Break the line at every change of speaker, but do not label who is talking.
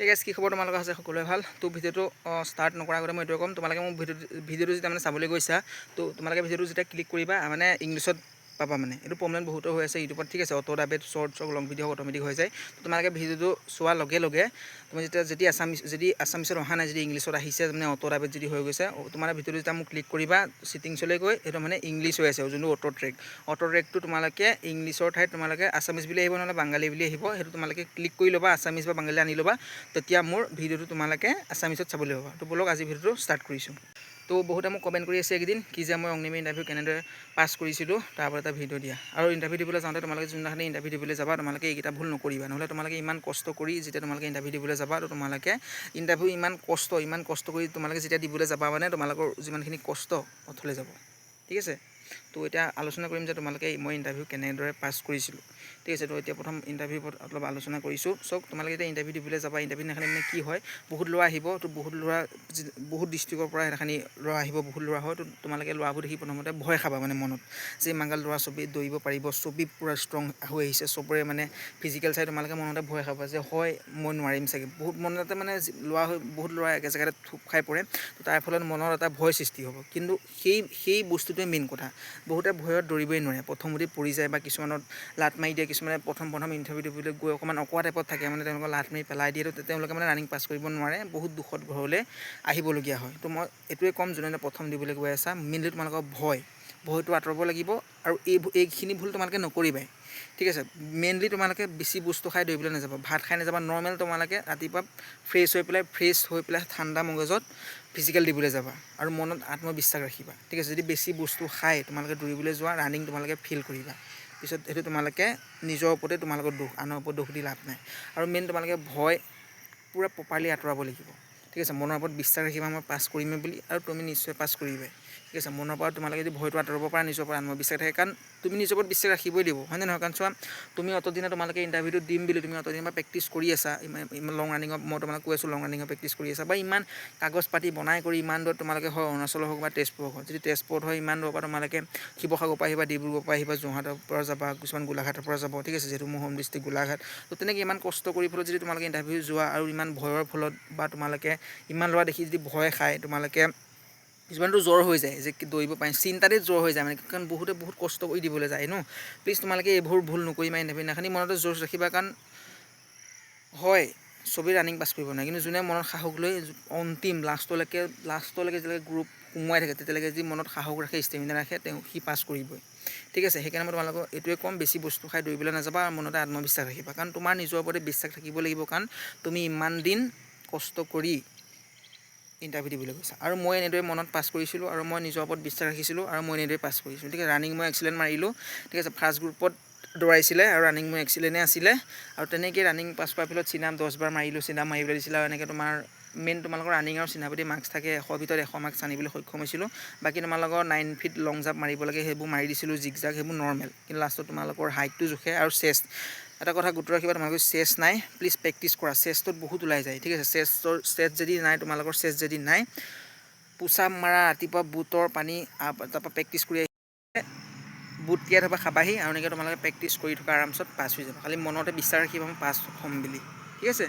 এই গাইজ কি খবৰ তোমালোকৰ? আছে সকলোৱে ভাল? তো ভিডিঅ'টো ষ্টাৰ্ট নকৰাৰ আগতে মই এইটোৱে ক'ম। তোমালোকে মোৰ ভিডিঅ' ভিডিঅ'টো যেতিয়া মানে চাবলৈ গৈছা তো তোমালোকে ভিডিঅ'টো যেতিয়া ক্লিক কৰিবা মানে ইংলিছত পাবা মানে। এইটো প্ৰব্লেম বহুতো হৈ আছে ইউটিউবত, ঠিক আছে? Auto, ডাবেট short short long video' automatic হৈ যায়। তোমালোকে ভিডিঅ'টো চোৱাৰ লগে লগে তুমি যেতিয়া, যদি আছামিছ, যদি আছামিছত অহা নাই, যদি ইংলিছত আহিছে মানে অটো, ডাবেট যদি হৈ গৈছে তোমাৰ ভিডিঅ'টো যেতিয়া মোক ক্লিক কৰিবা, ছিটিংছলৈ গৈ, সেইটো মানে ইংলিছ হৈ আছে, যোনটো অটো ট্ৰেক। অটো ট্ৰেকটো তোমালোকে ইংলিছৰ ঠাইত তোমালোকে আছামিছ বুলি আহিব নহ'লে বাঙালী বুলি আহিব, সেইটো তোমালোকে ক্লিক কৰি ল'বা, আছামিছ বা বাঙালী আনি ল'বা, তেতিয়া মোৰ ভিডিঅ'টো তোমালোকে আছামিছত চাবলৈ পাবা। তো ব'লক, আজি ভিডিঅ'টো ষ্টাৰ্ট কৰিছোঁ। তো বহুতে মোক কমেণ্ট কৰি আছে এইকেইদিন, কি যে মই অগ্নিমী ইণ্টাৰভিউ কেনেদৰে পাছ কৰিছিলোঁ, তাৰ পৰা এটা ভিডিঅ' দিয়া। আৰু ইণ্টাৰভিউ দিবলৈ যাওঁতে তোমালোকে যোনদিনাখনি ইণ্টাৰভিউ দিবলৈ যাবা, তোমালোকে এইকেইটা ভুল নকৰিবা। নহ'লে তোমালোকে ইমান কষ্ট কৰি যেতিয়া তোমালোকে ইণ্টাৰভিউ দিবলৈ যাবা, তো তোমালোকে ইণ্টাৰভিউ ইমান কষ্ট ইমান কষ্ট কৰি তোমালোকে যেতিয়া দিবলৈ যাবা মানে তোমালোকৰ যিমানখিনি কষ্ট অথলে যাব। ঠিক আছে? তো এতিয়া আলোচনা কৰিম যে তোমালোকে মই ইণ্টাৰভিউ কেনেদৰে পাছ কৰিছিলোঁ। ঠিক আছে তো এতিয়া প্ৰথম ইণ্টাৰভিউৰ ওপৰত অলপ আলোচনা কৰিছোঁ। চাওক তোমালোকে এতিয়া ইণ্টাৰভিউ দিবলৈ যাবা ইণ্টাৰভিউ দিনাখনি মানে কি হয় বহুত ল'ৰা আহিব তো বহুত ল'ৰা বহুত ডিষ্ট্ৰিক্টৰ পৰা সেইদিনাখনি ল'ৰা আহিব বহুত ল'ৰা হয় তো তোমালোকে ল'ৰাবোৰ দেখি প্ৰথমতে ভয় খাবা মানে মনত। যে ইমানগাল ল'ৰা চবেই দৌৰিব পাৰিব চবেই পূৰা ষ্ট্ৰং হৈ আহিছে চবৰে মানে ফিজিকেল চাই তোমালোকে মনতে ভয় খাবা যে হয় মই নোৱাৰিম চাগে। বহুত মনতে মানে ল'ৰা হৈ বহুত ল'ৰা একে জেগাতে থুপ খাই পৰে তো তাৰ ফলত মনত এটা ভয় সৃষ্টি হ'ব। কিন্তু সেই সেই বস্তুটোৱে মেইন কথা। বহুতে ভয়ত দৌৰিবই নোৱাৰে। প্ৰথমতে পৰি যায় বা কিছুমানত লাট মাৰি দিয়ে, কিছুমানে প্ৰথম প্ৰথম ইণ্টাৰভিউ দিবলৈ গৈ অকণমান অকোৱা টাইপত থাকে মানে তেওঁলোকক লাট মাৰি পেলাই দিয়ে, তো তেওঁলোকে মানে ৰানিং পাছ কৰিব নোৱাৰে, বহুত দুখত ঘৰলৈ আহিবলগীয়া হয়। তো মই এইটোৱে ক'ম, যোনে প্ৰথম দিবলৈ গৈ আছা মেইনলি তোমালোকৰ ভয়। ভয়টো আঁতৰাব লাগিব আৰু এই এইখিনি ভুল তোমালোকে নকৰিবাই। ঠিক আছে? মেইনলি তোমালোকে বেছি বস্তু খাই দৌৰিবলৈ নাযাবা। ভাত খাই নাযাবা। নৰ্মেল তোমালোকে ৰাতিপুৱা ফ্ৰেছ হৈ পেলাই ফ্ৰেছ হৈ পেলাই ঠাণ্ডা মগজত ফিজিকেল দিবলৈ যাবা আৰু মনত আত্মবিশ্বাস ৰাখিবা। ঠিক আছে, যদি বেছি বস্তু খাই তোমালোকে দৌৰিবলৈ যোৱা ৰানিং তোমালোকে ফিল কৰিবা। পিছত সেইটো তোমালোকে নিজৰ ওপৰতে তোমালোকৰ দোষ, আনৰ ওপৰত দোষ দি লাভ নাই। আৰু মেইন তোমালোকে ভয় পূৰা প্ৰপাৰলি আঁতৰাব লাগিব। ঠিক আছে, মনৰ ওপৰত বিশ্বাস ৰাখিবা, মই পাছ কৰিমেই বুলি, আৰু তুমি নিশ্চয় পাছ কৰিবাই। ঠিক আছে মনৰ পৰা তোমালোকে যদি ভয়টো আঁতৰাব পাৰা নিজৰ পৰা আত্মবিশ্বাস থাকে কাৰণ তুমি নিজৰ ওপৰত বিশ্বাস ৰাখিবই লাগিব হয়নে নহয়? কাৰণ চোৱা তুমি অতদিনে তোমালোকে ইণ্টাৰভিউটো দিম বুলি তুমি অতদিনৰ পৰা প্ৰেক্টিছ কৰি আছা ইমান ইমান লং ৰানিঙৰ মই তোমালোক কৈ আছোঁ লং ৰানিঙৰ প্ৰেক্টিছ কৰি আছা বা ইমান কাগজ পাতি বনাই কৰি ইমান দূৰত তোমালোকে হয় অৰুণাচলৰ হওক বা তেজপুৰ হওক যদি তেজপুৰত হয় ইমান দূৰৰ পৰা তোমালোকে শিৱসাগৰৰ পৰা আহিবা ডিব্ৰুগড়ৰ পৰা আহিবা যোৰহাটৰ পৰা যাবা কিছুমান গোলাঘাটৰ পৰা যাব ঠিক আছে যিহেতু মোৰ হোম ডিষ্ট্ৰিক্ট গোলাঘাট তো তেনেকৈ ইমান কষ্ট কৰি ফলত যদি তোমালোকে ইণ্টাৰভিউ যোৱা আৰু ইমান ভয়ৰ ফলত বা তোমালোকে ইমান ল'ৰা দেখি যদি ভয় খায় তোমালোকে কিছুমানতো জ্বৰ হৈ যায়, যে দৌৰিব পাৰিম। চিন্তাতে জ্বৰ হৈ যায় মানে কাৰণ বহুতে বহুত কষ্ট কৰি দিবলৈ যায় ন। প্লিজ তোমালোকে এইবোৰ ভুল নকৰিবা ইণ্টাৰভিউ দিনাখনি মনতে জোৰ ৰাখিবা, কাৰণ হয়, চবেই ৰানিং পাছ কৰিব নোৱাৰে। কিন্তু যোনে মনত সাহস লৈ অন্তিম লাষ্টলৈকে লাষ্টলৈকে যেতিয়ালৈকে গ্ৰুপ সোমোৱাই থাকে, তেতিয়ালৈকে যি মনত সাহস ৰাখে ষ্টেমিনা ৰাখে, তেওঁ সি পাছ কৰিবই। ঠিক আছে, সেইকাৰণে মই তোমালোকক এইটোৱে ক'ম, বেছি বস্তু খাই দৌৰিবলৈ নাযাবা আৰু মনতে আত্মবিশ্বাস ৰাখিবা। কাৰণ তোমাৰ নিজৰ ওপৰতে বিশ্বাস থাকিব লাগিব, কাৰণ তুমি ইমান দিন কষ্ট কৰি ইণ্টাৰভিউ দিবলৈ গৈছা আৰু মই এনেদৰে মনত পাছ কৰিছিলোঁ আৰু মই নিজৰ ওপৰত বিশ্বাস ৰাখিছিলোঁ আৰু মই এনেদৰে পাছ কৰিছিলোঁ ঠিক আছে ৰানিং মই এক্সিলেণ্ট মাৰিলোঁ। ঠিক আছে ফাৰ্ষ্ট গ্ৰুপত দৌৰাইছিলে আৰু ৰানিং মোৰ এক্সিলেণ্টে আছিলে। আৰু তেনেকৈ ৰানিং পাছ কৰাৰ ফলত চিনাপ দহবাৰ মাৰিলোঁ চিনাপ মাৰিবলৈ দিছিলে আৰু এনেকৈ তোমাৰ মেইন তোমালোকৰ ৰানিং আৰু চিনাপতি মাৰ্কছ থাকে, এশৰ ভিতৰত এশ মাৰ্কছ আনিবলৈ সক্ষম হৈছিলোঁ। বাকী তোমালোকৰ নাইন ফিট লং জাম্প মাৰিব লাগে, সেইবোৰ মাৰি দিছিলোঁ জিগ জাগ সেইবোৰ নৰ্মেল কিন্তু লাষ্টত তোমালোকৰ হাইটটো জোখে আৰু চেষ্ট এটা কথা গুৰুত্ব ৰাখিবা তোমালোকৰ চেষ্ট নাই। প্লিজ প্ৰেক্টিছ কৰা। চেষ্টত বহুত ওলাই যায় ঠিক আছে? চেষ্টৰ চেষ্ট যদি নাই তোমালোকৰ চেষ্ট যদি নাই পোচাপ মাৰা ৰাতিপুৱা বুটৰ পানী তাৰপৰা প্ৰেক্টিছ কৰি আহি বুট তিয়াই থবা খাবাহি আৰু এনেকৈ তোমালোকে প্ৰেক্টিছ কৰি থকা আৰামছত পাছ হৈ যাব। খালি মনতে বিশ্বাস ৰাখিবা মই পাছ হ'ম বুলি। ঠিক আছে?